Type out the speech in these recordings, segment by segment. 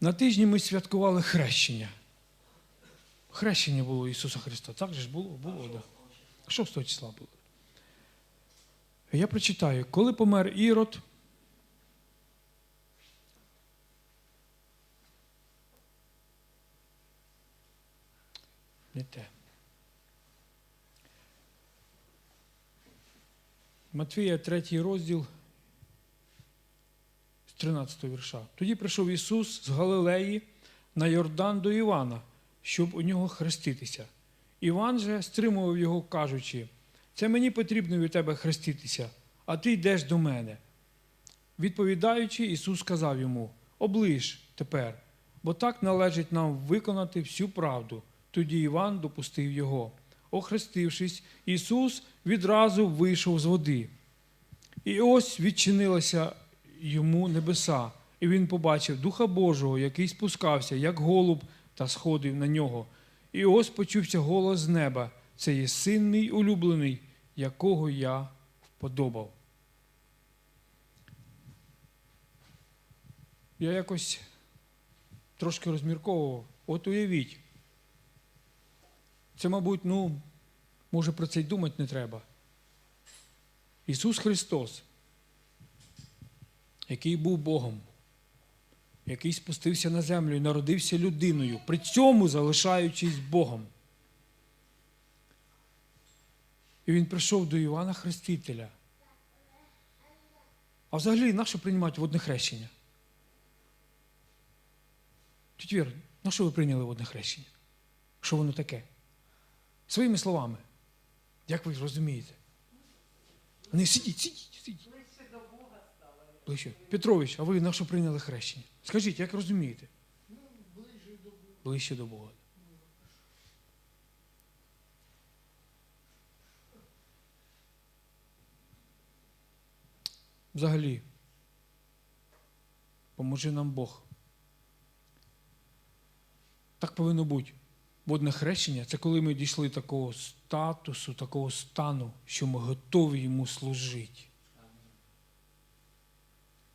На тижні ми святкували хрещення. Хрещення було Ісуса Христа. Так же ж було? Було, так. Да. 6 числа було. Я прочитаю, коли помер Ірод. Не те. Матвія, третій розділ 13 вірша. Тоді прийшов Ісус з Галилеї на Йордан до Івана, щоб у нього хреститися. Іван же стримував його, кажучи: Це мені потрібно від тебе хреститися, а ти йдеш до мене. Відповідаючи, Ісус сказав йому: Оближ тепер, бо так належить нам виконати всю правду. Тоді Іван допустив його. Охрестившись, Ісус відразу вийшов з води. І ось відчинилися йому небеса, і він побачив Духа Божого, який спускався, як голуб, та сходив на нього. І ось почувся голос з неба: це є син мій улюблений, якого я вподобав. Я якось трошки розмірковував. От уявіть. Це, мабуть, ну, може про це й думати не треба. Ісус Христос, який був Богом, який спустився на землю і народився людиною, при цьому залишаючись Богом. І він прийшов до Івана Хрестителя. А взагалі, на що приймати водне хрещення? Тітвір, на що ви прийняли водне хрещення? Що воно таке? Своїми словами. Як ви розумієте? Не сидіть, сидіть, сидіть. Ближче до Бога стало. Ближче. Петрович, а ви на що прийняли хрещення? Скажіть, як розумієте? Ближче до Бога. Взагалі, поможи нам Бог. Так повинно бути. Водне хрещення це коли ми дійшли такого статусу, такого стану, що ми готові йому служити.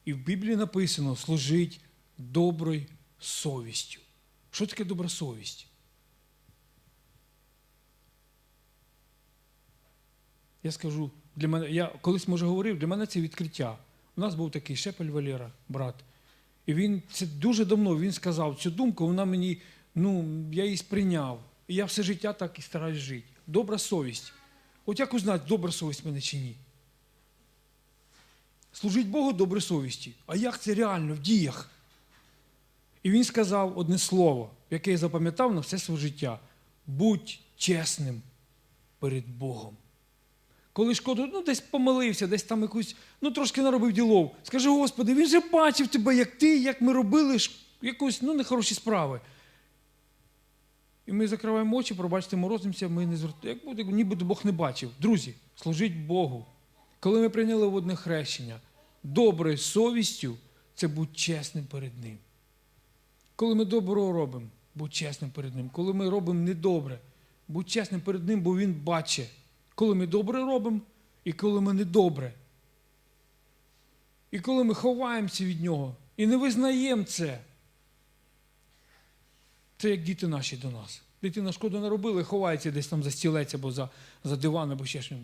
І в Біблії написано служить доброю совістю. Що таке добра совість? Я скажу, для мене, я колись може говорив, для мене це відкриття. У нас був такий Шепель Валера, брат. І він це дуже давно він сказав цю думку, вона мені, ну, я її сприйняв. І я все життя так і стараюсь жити. Добра совість. От як узнати, добра совість в мене чи ні? Служить Богу доброї совісті. А як це реально в діях? І він сказав одне слово, яке я запам'ятав на все своє життя: будь чесним перед Богом. Коли шкоду, ну десь помилився, десь там якусь, ну трошки наробив ділов. Скажи, Господи, він же бачив тебе, як ти, як ми робили якусь ну, нехороші справи. І ми закриваємо очі, пробачте, морозимося, ми не звертаємо, ніби Бог не бачив. Друзі, служіть Богу. Коли ми прийняли водне хрещення, доброю совістю це будь чесним перед Ним. Коли ми добро робимо, будь чесним перед Ним. Коли ми робимо недобре, будь чесним перед Ним, бо Він бачить, коли ми добре робимо і коли ми недобре. І коли ми ховаємося від Нього і не визнаємо це. Це як діти наші до нас. Дитина шкоду не робила, ховається десь там за стілець або за, за диван, або ще щось.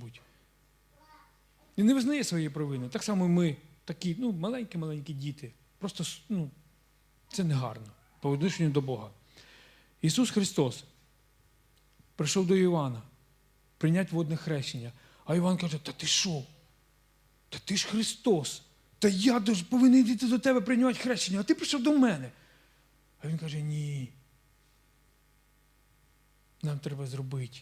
І не визнає своєї провини. Так само ми, такі, ну, маленькі-маленькі діти. Просто ну, це не гарно по відношенню до Бога. Ісус Христос прийшов до Івана прийняти водне хрещення. А Іван каже: Та ти що? Та ти ж Христос. Та я повинен йти до тебе приймати хрещення, а ти прийшов до мене. А він каже: Ні. Нам треба зробити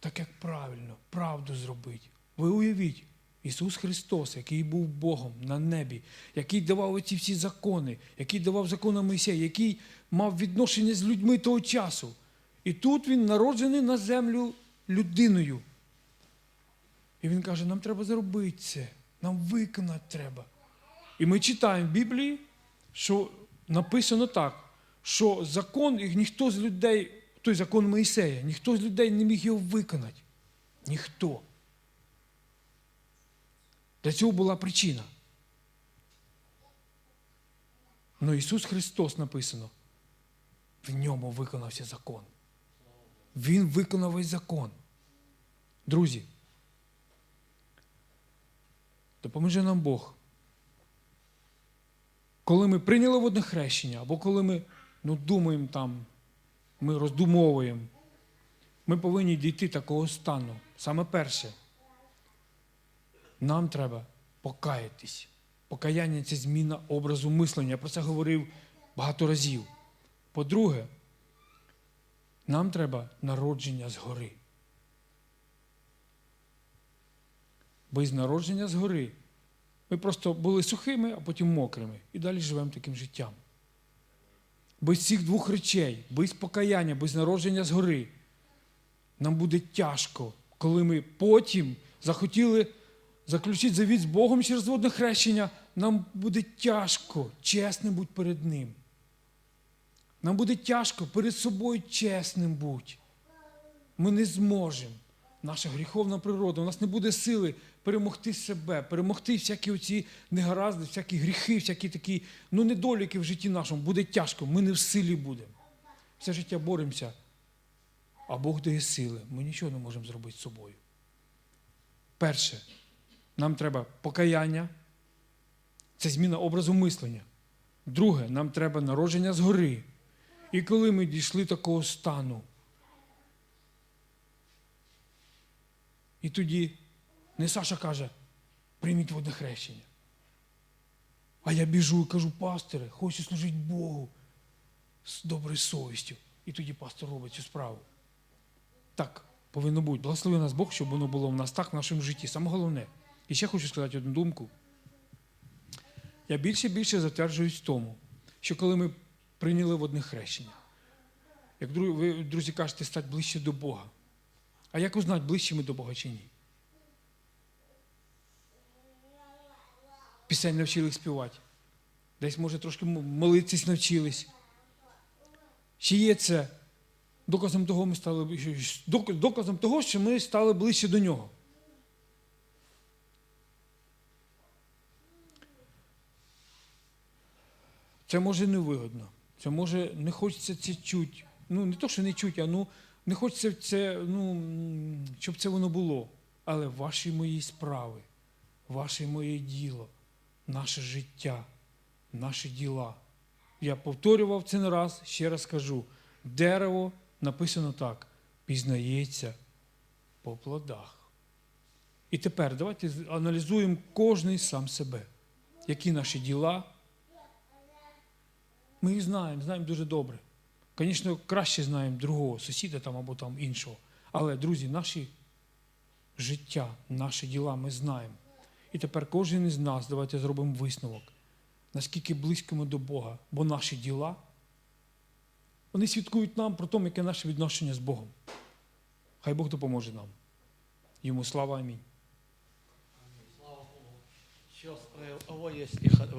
так, як правильно, правду зробити. Ви уявіть, Ісус Христос, який був Богом на небі, який давав оці всі закони, який давав закони Мойсея, який мав відношення з людьми того часу. І тут він народжений на землю людиною. І він каже, нам треба зробити це, нам виконати треба. І ми читаємо в Біблії, що написано так, що закон, і ніхто з людей, той закон Моїсея, ніхто з людей не міг його виконати. Ніхто. Для цього була причина. Но Ісус Христос написано, в ньому виконався закон. Він виконав весь закон. Друзі, допоможе нам Бог. Коли ми прийняли водне хрещення, або коли ми ну, думаємо там, ми роздумовуємо, ми повинні дійти такого стану. Саме перше, нам треба покаятись. Покаяння це зміна образу мислення. Я про це говорив багато разів. По-друге, нам треба народження згори. Без народження згори ми просто були сухими, а потім мокрими. І далі живемо таким життям. Без цих двох речей, без покаяння, без народження згори, нам буде тяжко, коли ми потім захотіли заключити завіт з Богом через водне хрещення, нам буде тяжко чесним бути перед Ним. Нам буде тяжко перед собою чесним бути. Ми не зможемо. Наша гріховна природа, у нас не буде сили перемогти себе, перемогти всякі оці негаразди, всякі гріхи, всякі такі ну, недоліки в житті нашому. Буде тяжко, ми не в силі будемо. Все життя боремося, а Бог дає сили. Ми нічого не можемо зробити з собою. Перше, нам треба покаяння, це зміна образу мислення. Друге, нам треба народження згори. І коли ми дійшли такого стану, і тоді не Саша каже, прийміть водне хрещення. А я біжу і кажу, пасторе, хочу служити Богу з доброю совістю. І тоді пастор робить цю справу. Так повинно бути. Благослови нас Бог, щоб воно було в нас так в нашому житті. Саме головне. І ще хочу сказати одну думку. Я більше і більше затверджуюсь в тому, що коли ми прийняли водне хрещення, як ви, друзі, кажете, стати ближче до Бога. А як узнати, ближче ми до Бога чи ні? Пісень навчились співати. Десь, може, трошки молитись навчились. Чи є це доказом того, ми стали доказом того, що ми стали ближче до нього? Це може невигодно. Це може не хочеться це чути. Ну, не то, що не чути, а ну, не хочеться це, ну, щоб це воно було. Але ваші мої справи, ваше моє діло, наше життя, наші діла. Я повторював це не раз, ще раз кажу. Дерево написано так: пізнається по плодах. І тепер давайте аналізуємо кожний сам себе. Які наші діла, ми їх знаємо, знаємо дуже добре. Звісно, краще знаємо другого сусіда там або там іншого. Але, друзі, наші життя, наші діла ми знаємо. І тепер кожен із нас, давайте зробимо висновок, наскільки близько ми до Бога, бо наші діла, вони свідкують нам про те, яке наше відношення з Богом. Хай Бог допоможе нам. Йому слава амінь. Слава Богу.